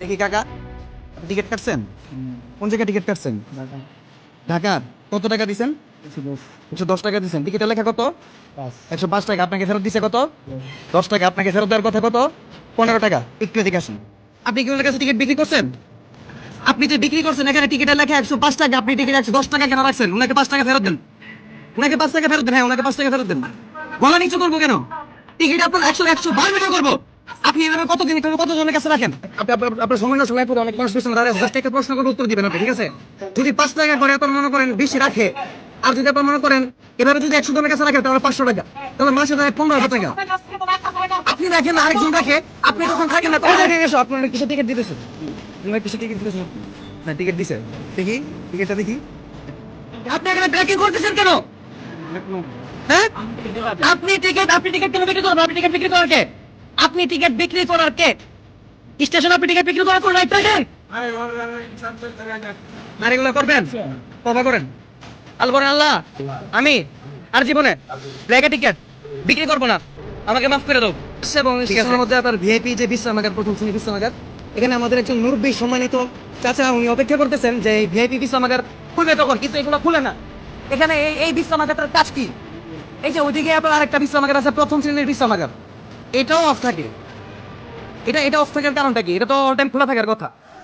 দেখি কাকা টিকিট কাটছেন? কোন জায়গায় টিকিট কাটছেন? ঢাকার কত টাকা দিছেন? একশো দশ। টাকা দিছেন। টিকিটের লেখা কত? একশো পাঁচ টাকা আপনাকে ফেরত দিছে কত? দশ। টাকা আপনাকে ফেরত দেওয়ার কথা কত? পনেরো টাকা। একটু এদিকে আসুন। আপনি কি ওনার কাছে টিকিট বিক্রি করছেন? আপনি যে বিক্রি করছেন এখানে টিকিটের লেখা একশো পাঁচ টাকা। আপনি টিকিট একশো দশ টাকা কেন রাখছেন। ওনাকে পাঁচ টাকা ফেরত দেন। ওনাকে পাঁচ টাকা ফেরত দেন। হ্যাঁ ওনাকে পাঁচ টাকা ফেরত দেন। গলা নিচু করব কেন? টিকিট আপনার একশো একশো বার টাকা করব। আপনি এভাবে কতদিন কত জনের কাছে রাখেন? আপনি আপনার- সময় নষ্ট করে অনেক মানুষ পিছনে দাঁড়িয়ে। Just একটা প্রশ্ন করে উত্তর দিবেন আপনি ঠিক আছে? যদি পাঁচ টাকা করে আপনার মনে করেন বেশি রাখে আর যদি আপনার মনে করেন এভাবে যদি একশো জনের কাছে রাখে তাহলে পাঁচশো টাকা। তাহলে মাসে দেয় পনেরো হাজার টাকা। আপনি রাখেন না আরেকজন রাখে আপনি তখন থাকেন না তখন দেখে গেছো আপনার কিসে টিকিট দিতেছে আপনার কিসে টিকিট দিতেছে না টিকিট দিছে। দেখি টিকিটটা দেখি। আপনি এখানে ব্রেকিং করতেছেন কেন? হ্যাঁ? আপনি টিকিট আপনি টিকিট কেন বিক্রি করবেন আপনি টিকিট বিক্রি করার কে? আপনি টিকিট বিক্রি করার কে? স্টেশন আপনি টিকিট বিক্রি করার কোন রাইট পাইছেন করবেন? কবা করেন। আল বলেন আল্লাহ। আমি আর জীবনে ব্ল্যাকে টিকিট বিক্রি করব না। আমাকে মাফ করে দাও। এবং স্টেশনের মধ্যে আপনার ভিআইপি যে বিশ্রামাগার প্রথম শ্রেণি বিশ্রামাগার এখানে আমাদের একজন মুরব্বী সম্মানিত চাচা উনি অপেক্ষা করতেছেন যে এই ভিআইপি বিশ্রামাগার খুলবে তখন কিন্তু এগুলো খুলে না। এখানে এই এই বিশ্রামাগারটার কাজ কি? এই যে ওইদিকে আপনার আরেকটা বিশ্রামাগার আছে প্রথম শ্রেণির বিশ্রামাগার এটাও অফ থাকে। এটা এটা অফ থাকার কারণটা কি? এটা তো অল টাইম খোলা থাকার কথা।